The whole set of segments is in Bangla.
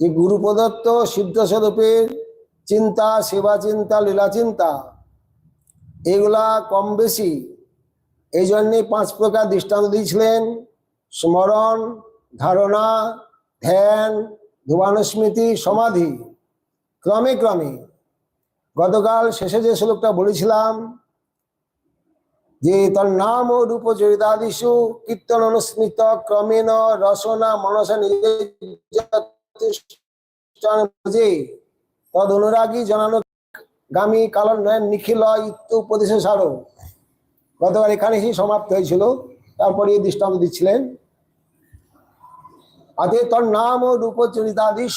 যে গুরু প্রদত্ত সিদ্ধ স্বরূপের চিন্তা, সেবা চিন্তা, লীলা চিন্তা, এগুলা কম বেশি। এই জন্যে পাঁচ প্রকার দৃষ্টান্ত দিয়েছিলেন। স্মরণ, ধারণা, ধ্যান ধুবানুস্মৃতি সমাধি। ক্রমে ক্রমে। গতকাল শেষে যে শ্লোকটা বলেছিলাম যে তার নাম ও রূপ চরিতাদিশু কীর্তন অনুস্মৃত ক্রমেণ রসনা মনসা নিজে তদ অনুরাগী জনানো গামী কালন নয়ন নিখিল ইত্য উপদেশ সারো। গতকাল এখানে সেই সমাপ্ত হয়েছিল। তারপরে এই দৃষ্টান্ত দিচ্ছিলেন। আতে তোর নাম ও রূপ চরিতাদিশ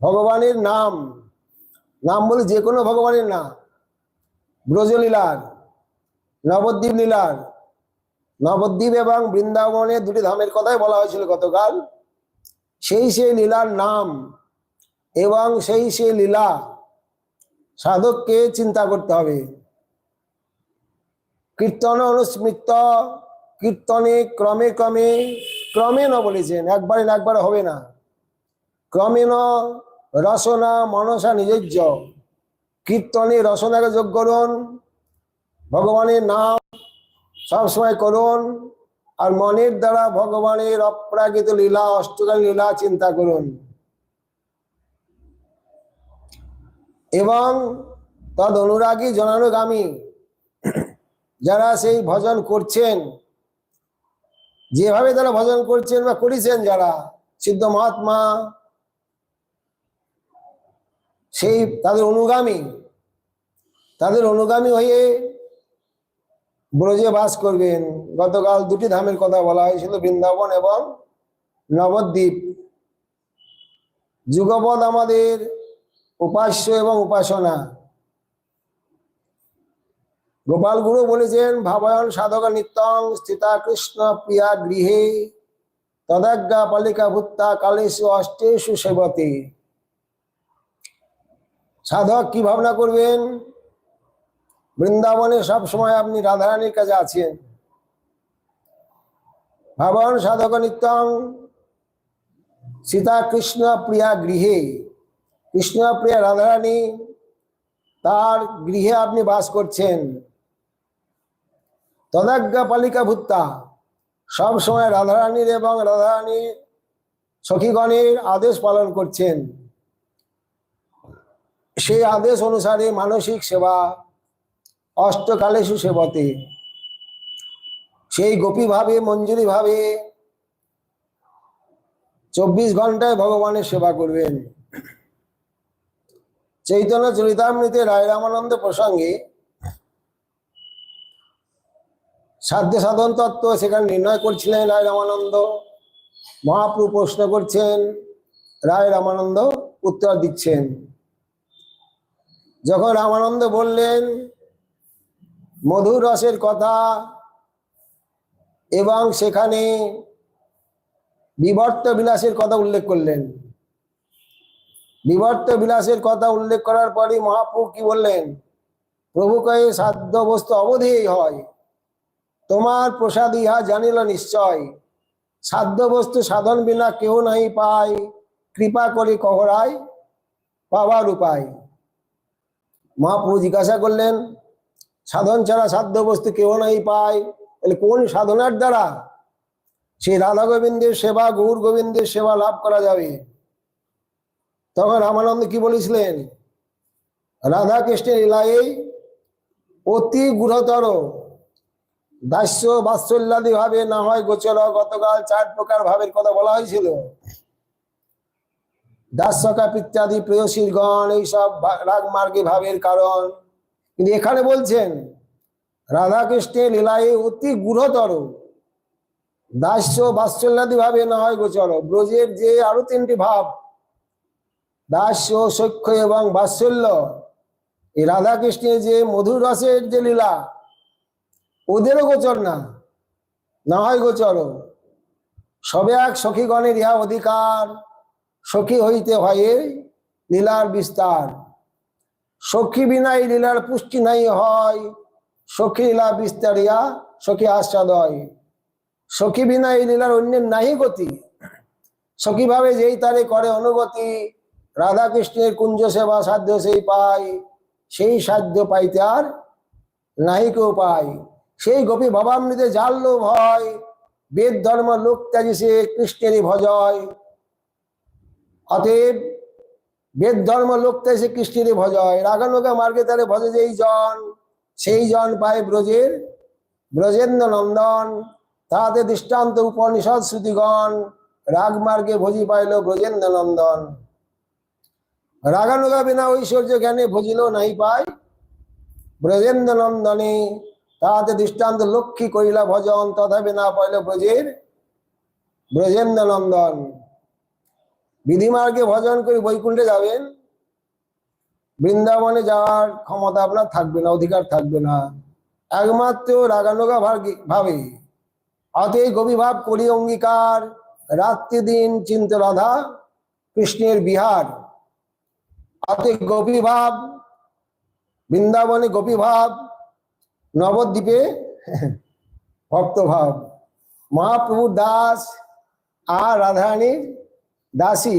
ভগবানের নাম। নাম বলে যে কোনো ভগবানের নাম। ব্রজলীলার নবদ্বীপ লীলার। নবদ্বীপ এবং বৃন্দাবনের দুটি ধামের কথাই বলা হয়েছিল গতকাল। সেই সেই লীলার নাম এবং সেই সেই লীলা সাধককে চিন্তা করতে হবে। কীর্তন অনুস্মৃত, কীর্তনে ক্রমে ক্রমে ক্রমে ন বলেছেন, একবারে না একবারে হবে না। ক্রমেণ রসনা মনসা নিজস্ব কীর্তনে রসনাকে যোগ করুন ভগবানের নাম সবসময় করুন আর মনের দ্বারা ভগবানের অপ্রাকৃত লীলা, অষ্টকাল লীলা চিন্তা করুন। এবং তদ অনুরাগী জনানুগামী যারা সেই ভজন করছেন, যেভাবে তারা ভজন করছেন বা করেছেন যারা, সিদ্ধ মহাত্মা, সেই তাদের অনুগামী তাদের অনুগামী হয়ে ব্রজে বাস করবেন। গতকাল দুটি ধামের কথা বলা হয়েছিল, বৃন্দাবন এবং নবদ্বীপ। যুগপদ আমাদের উপাস্য এবং উপাসনা। গোপাল গুরু বলেছেন, ভাবায়ন সাধক নিত্যং স্থিতা কৃষ্ণ প্রিয়া গৃহে তদাজ্ঞা পালিকা ভুত্তা কালেশু অষ্টেশু সেবতে। সাধক কি ভাবনা করবেন? বৃন্দাবনে সব সময় আপনি রাধারানীর কাছে আছেন। ভাবন সাধক নিত্যং সীতা কৃষ্ণ প্রিয়া গৃহে। কৃষ্ণ প্রিয়া রাধারানী, তার গৃহে আপনি বাস করছেন। তদাজ্ঞা পালিকা ভুত্তা, সব সময় রাধারানীর এবং রাধারানীর সখীগণের আদেশ পালন করছেন। সেই আদেশ অনুসারে মানসিক সেবা অষ্টকালেশু সেবতে। সেই গোপী ভাবে, মঞ্জুরি ভাবে চব্বিশ ঘন্টায় ভগবানের সেবা করবেন। চৈতন্য চরিতামৃতে রায় রামানন্দ প্রসঙ্গে সাধ্য সাধন তত্ত্ব সেখানে নির্ণয় করছিলেন রায় রামানন্দ। মহাপ্রভু প্রশ্ন করছেন, রায় রামানন্দ উত্তর দিচ্ছেন। যখন রামানন্দ বললেন মধুর রসের কথা এবং সেখানে বিবর্ত বিলাসের কথা উল্লেখ করলেন। বিবর্ত বিলাসের কথা উল্লেখ করার পরে মহাপ্রভু কি বললেন? প্রভু কয়ে, সাধ্য বস্তু অবধেই হয়। তোমার প্রসাদ ইহা জানিল নিশ্চয়। সাধ্য বস্তু সাধন বিনা কেউ নাই পায়। কৃপা করে কহরায় পাওয়ার উপায়। মহাপ্রভু জিজ্ঞাসা করলেন সাধন ছাড়া সাধ্য বস্তু কেউ নাই পায়। তাহলে কোন সাধনার দ্বারা? সেই রাধা গোবিন্দের সেবা গৌর গোবিন্দের সেবা লাভ করা যাবে। তখন রামানন্দ কি বলেছিলেন? রাধা কৃষ্ণের লীলায় অতি গুরুতর দাস্য বাৎসল্যাদি ভাবে না হয় গোচর গতকাল চার প্রকার ভাবের কথা বলা হয়েছিল। দাস্যকা ইত্যাদি প্রেয়সীর গণ, এইসব রাগ মার্গে ভাবের কারণ। কিন্তু এখানে বলছেন, রাধাকৃষ্ণের লীলায় অতি গুরুতর, দাস্য বাৎসল্যাদি ভাবে না হয় গোচর ব্রজের যে আরও তিনটি ভাব, দাস্য সখ্য এবং বাৎসল্য, এই রাধাকৃষ্ণের যে মধুর রসের যে লীলা, ওদেরও গোচর না। না হয় গোচর সবে এক সখীগণের ইহা অধিকার, সখী হইতে হয় লীলার বিস্তার। সখী বিনা এই লীলার পুষ্টি নাই হয়। সখী লীলা বিস্তারিয়া, সখী আস্বাদয় সখী বিনা এই লীলার অন্যের নাহি গতি। সখীভাবে যেই তারে করে অনুগতি রাধা কৃষ্ণের কুঞ্জ সেবা সাধ্য সেই পায়। সেই সাধ্য পাইতে আর নাহি কেউ পায়। সেই গোপী ভবামৃতে জাল্য ভয় বেদ ধর্ম লোক ত্যাজি সে কৃষ্ণেরই ভজয়। অতএব বেদ ধর্ম লোক ত্যাজি সে কৃষ্ণেরই ভজয় রাগানুগা মার্গে তারে ভজে যেই জন, সেই জন পায় ব্রজের, ব্রজেন্দ্র নন্দন। তাহাতে দৃষ্টান্ত উপনিষদ শ্রুতিগণ, রাগ মার্গে ভোজি পাইল ব্রজেন্দ্র নন্দন। রাগানুগা বিনা ঐশ্বর্য জ্ঞানে ভজিল নাই পায় ব্রজেন্দ্র নন্দনে। তাহাতে দৃষ্টান্ত লক্ষ্মী করিলা ভজন, তথাপি না পাইল ব্রজের, ব্রজেন্দ্র নন্দন। বিধিমার্গে ভজন করে বৈকুণ্ঠে যাবেন। বৃন্দাবনে যাওয়ার ক্ষমতা আপনার থাকবে না, অধিকার থাকবে না। একমাত্র রাগানুগা ভাবে। অতএব গভীভাব করি অঙ্গীকার। রাত্রি দিন চিন্ত রাধা কৃষ্ণের বিহার। অতএব গভীভাব বৃন্দাবনে গোপীভাব নবদ্বীপে ভক্তভাব। মহাপ্রভু দাস আর রাধারানীর দাসী